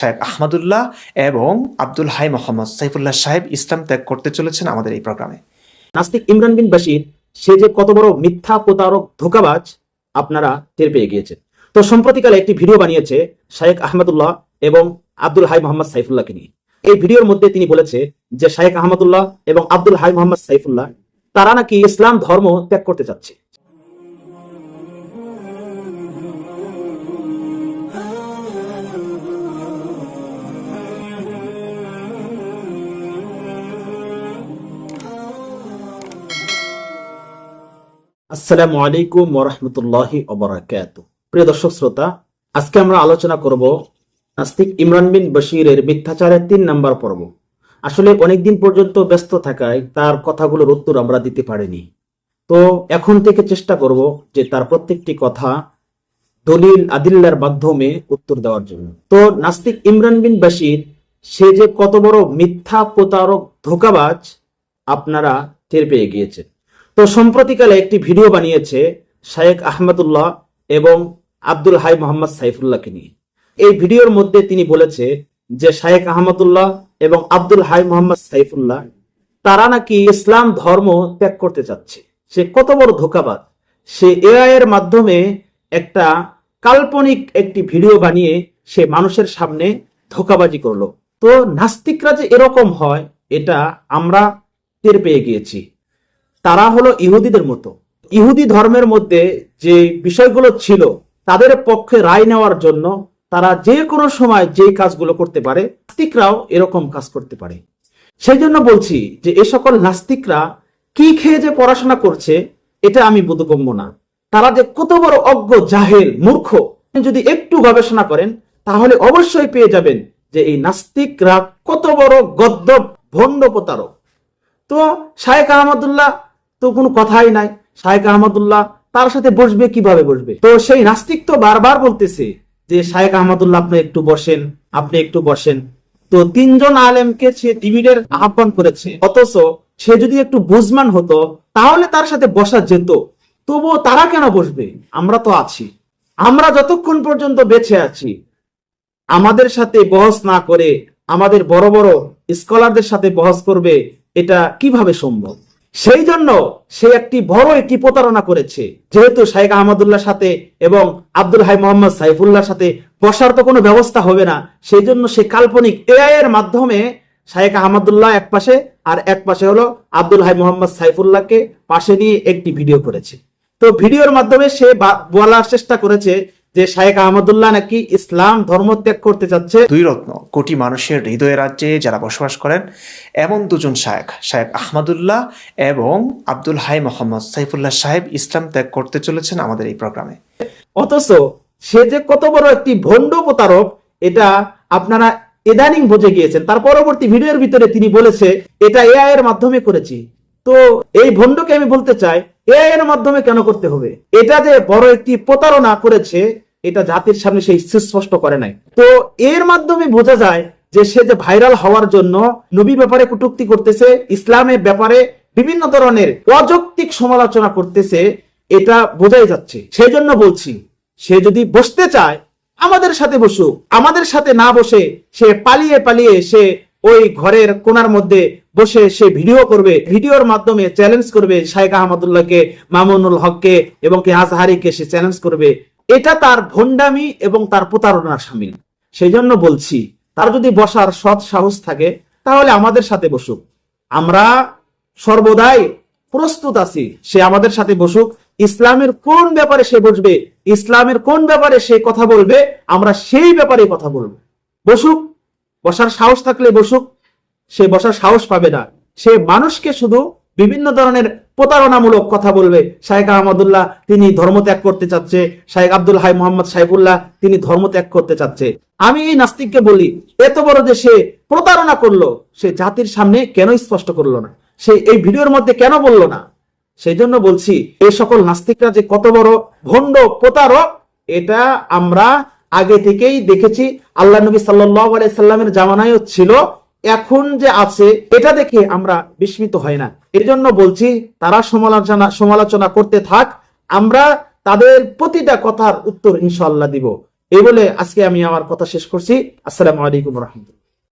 সাহেব আহমদুল্লাহ এবং আব্দুল হাই মোহাম্মদ সাইফুল্লাহ সাহেব ইসলাম ত্যাগ করতে চলেছেন আমাদের এই প্রোগ্রামে। নাস্তিক ইমরান বিন বাশির সে যে কত বড় মিথ্যা, প্রতারক, ধোকাবাজ আপনারা টের পেয়ে গিয়েছেন। তো সম্প্রতিকালে একটি ভিডিও বানিয়েছে শায়েক আহমদুল্লাহ এবং আব্দুল হাই মোহাম্মদ সাইফুল্লাহকে নিয়ে। এই ভিডিওর মধ্যে তিনি বলেছে যে শায়েক আহমদুল্লাহ এবং আব্দুল হাই মোহাম্মদ সাইফুল্লাহ, তারা নাকি ইসলাম ধর্ম ত্যাগ করতে চাচ্ছে। আসসালামু আলাইকুম ওরহমতুল্লাহি ওবরাকাত প্রিয় দর্শক শ্রোতা, আজকে আমরা আলোচনা করব নাস্তিক ইমরান বিন বশিরের মিথ্যাচারের তিন নাম্বার পর্ব। আসলে অনেকদিন পর্যন্ত ব্যস্ত থাকায় তার কথাগুলোর উত্তর আমরা দিতে পারিনি। তো এখন থেকে চেষ্টা করব যে তার প্রত্যেকটি কথা দলিল আদিল্লার মাধ্যমে উত্তর দেওয়ার জন্য। তো নাস্তিক ইমরান বিন বাশির, সে যে কত বড় মিথ্যা প্রতারক, ধোকাবাজ আপনারা টের পেয়ে গিয়েছেন। তো সম্প্রতিকালে একটি ভিডিও বানিয়েছে শায়েক আহমদুল্লাহ এবং আব্দুল হাই মোহাম্মদ সাইফুল্লাহকে নিয়ে। এই ভিডিওর মধ্যে তিনি বলেছে যে শায়েক আহমদুল্লাহ এবং আব্দুল হাই মোহাম্মদ সাইফুল্লাহ, তারা নাকি ইসলাম ধর্ম ত্যাগ করতে চাচ্ছে। সে কত বড় ধোকাবাদ সে এআই এর মাধ্যমে একটা কাল্পনিক একটি ভিডিও বানিয়ে সে মানুষের সামনে ধোকাবাজি করল। তো নাস্তিকরা যে এরকম হয়, এটা আমরা টের পেয়ে গিয়েছি। তারা হলো ইহুদিদের মতো। ইহুদি ধর্মের মধ্যে যে বিষয়গুলো ছিল, তাদের পক্ষে রায় নেওয়ার জন্য তারা যে কোনো সময় যে কাজগুলো করতে পারে, নাস্তিকরাও এরকম কাজ করতে পারে। সেই জন্য বলছি যে এ সকল নাস্তিকরা কি খেয়ে যে পড়াশোনা করছে, এটা আমি বোধগম্য না। তারা যে কত বড় অজ্ঞ, জাহেল, মূর্খ, যদি একটু গবেষণা করেন, তাহলে অবশ্যই পেয়ে যাবেন যে এই নাস্তিকরা কত বড় গদ্য ভণ্ড প্রতারক তো শায়েক আহমদুল্লাহ তো কোনো কথাই নাই। শায়েক আহমদুল্লাহ তার সাথে বসবে, কীভাবে বসবে? তো সেই নাস্তিক তো বারবার বলতেছে যে, শায়েক আহমদুল্লাহ, আপনি একটু বসেন, আপনি একটু বসেন। তো তিনজন আলেমকে সে ডিবিডের আহ্বান করেছে। অথচ সে যদি একটু বুঝমান হতো, তাহলে তার সাথে বসা যেত। তবুও তারা কেন বসবে? আমরা তো আছি। আমরা যতক্ষণ পর্যন্ত বেঁচে আছি, আমাদের সাথে বহস না করে, আমাদের বড় বড় স্কলারদের সাথে বহস করবে, এটা কীভাবে সম্ভব? সেই জন্য সে একটি বড় একটি প্রতারণা করেছে। যেহেতু শাইখ আহমদুল্লাহ সাথে এবং আব্দুল হাই মোহাম্মদ সাইফুল্লাহর সাথে বসার তো কোনো ব্যবস্থা হবে না, সেই জন্য সে কাল্পনিক এআই এর মাধ্যমে শাইখ আহমদুল্লাহ এক পাশে আর এক পাশে হলো আব্দুল হাই মোহাম্মদ সাইফুল্লাহকে পাশে নিয়ে একটি ভিডিও করেছে। তো ভিডিওর মাধ্যমে সে বলার চেষ্টা করেছে যে শাইখ আহমদুল্লাহ নাকি ইসলাম ধর্ম ত্যাগ করতে চাচ্ছে। দুই রত্ন কোটি মানুষের হৃদয় রাজ্যে যারা বসবাস করেন এমন দুজন শায়েক শায়েক আহমদুল্লাহ এবং আব্দুল হাই মোহাম্মদ সাইফুল্লাহ সাহেব ইসলাম ত্যাগ করতে চলেছেন আমাদের এই প্রোগ্রামে। অথচ সে যে কত বড় একটি ভণ্ড প্রতারক এটা আপনারা ইদানিং বুঝে গিয়েছেন। তার পরবর্তী ভিডিওর ভিতরে তিনি বলেছে এটা এআই এর মাধ্যমে করেছি। তো এই ভণ্ডকে আমি বলতে চাই এআই এর মাধ্যমে কেন করতে হবে? এটা যে বড় একটি প্রতারণা করেছে, এটা জাতির সামনে সে সুস্পষ্ট করে নাই। তো এর মাধ্যমে বোঝা যায় যে সে যে ভাইরাল হওয়ার জন্য নবী ব্যাপারে কটূক্তি করতেছে, ইসলামের ব্যাপারে বিভিন্ন ধরনের অযৌক্তিক সমালোচনা করতেছে, এটা বোঝাই যাচ্ছে। সেই জন্য বলছি, সে যদি বসতে চায়, আমাদের সাথে বসুক। আমাদের সাথে না বসে সে পালিয়ে পালিয়ে সে ওই ঘরের কোনার মধ্যে বসে সে ভিডিও করবে ভিডিওর মাধ্যমে চ্যালেঞ্জ করবে শাইখ আহমদুল্লাহকে, মামুনুল হককে এবং কে আজহারিকে সে চ্যালেঞ্জ করবে। এটা তার ভণ্ডামি এবং তার প্রতারণার সামিল। সেই জন্য বলছি, তার যদি বসার সৎ সাহস থাকে, তাহলে আমাদের সাথে বসুক। আমরা সর্বদাই প্রস্তুত আছি, সে আমাদের সাথে বসুক। ইসলামের কোন ব্যাপারে সে বসবে, ইসলামের কোন ব্যাপারে সে কথা বলবে, আমরা সেই ব্যাপারে কথা বলব। বসুক, বসার সাহস থাকলে বসুক। সে বসার সাহস পাবে না। সে মানুষকে শুধু বিভিন্ন ধরনের প্রতারণামূলক কথা বলবে। শাহেখ আহমদুল্লাহ তিনি ধর্ম ত্যাগ করতে চাচ্ছে। শাহেখ আব্দুল হাই মোহাম্মদ সাইফুল্লাহ তিনি ধর্ম ত্যাগ করতে চাচ্ছে। আমি এই নাস্তিককে বলি, এত বড় যে সে প্রতারণা করল, সে জাতির সামনে কেন স্পষ্ট করল না? সে এই ভিডিওর মধ্যে কেন বলল না? সেই জন্য বলছি এই সকল নাস্তিকরা যে কত বড় ভণ্ড প্রতারক, এটা আমরা আগে থেকেই দেখেছি। আল্লাহ নবী সাল্লাহ সাল্লামের জামানায়ও ছিল। এখন যে আছে, এটা দেখে আমরা বিস্মিত হয় না। এর জন্য বলছি, তারা সমালোচনা সমালোচনা করতে থাক, আমরা তাদের প্রতিটা কথার উত্তর ইনশাল্লাহ দিব। এই বলে আজকে আমি আমার কথা শেষ করছি। আসসালামু আলাইকুম রহমতুল্লাহ।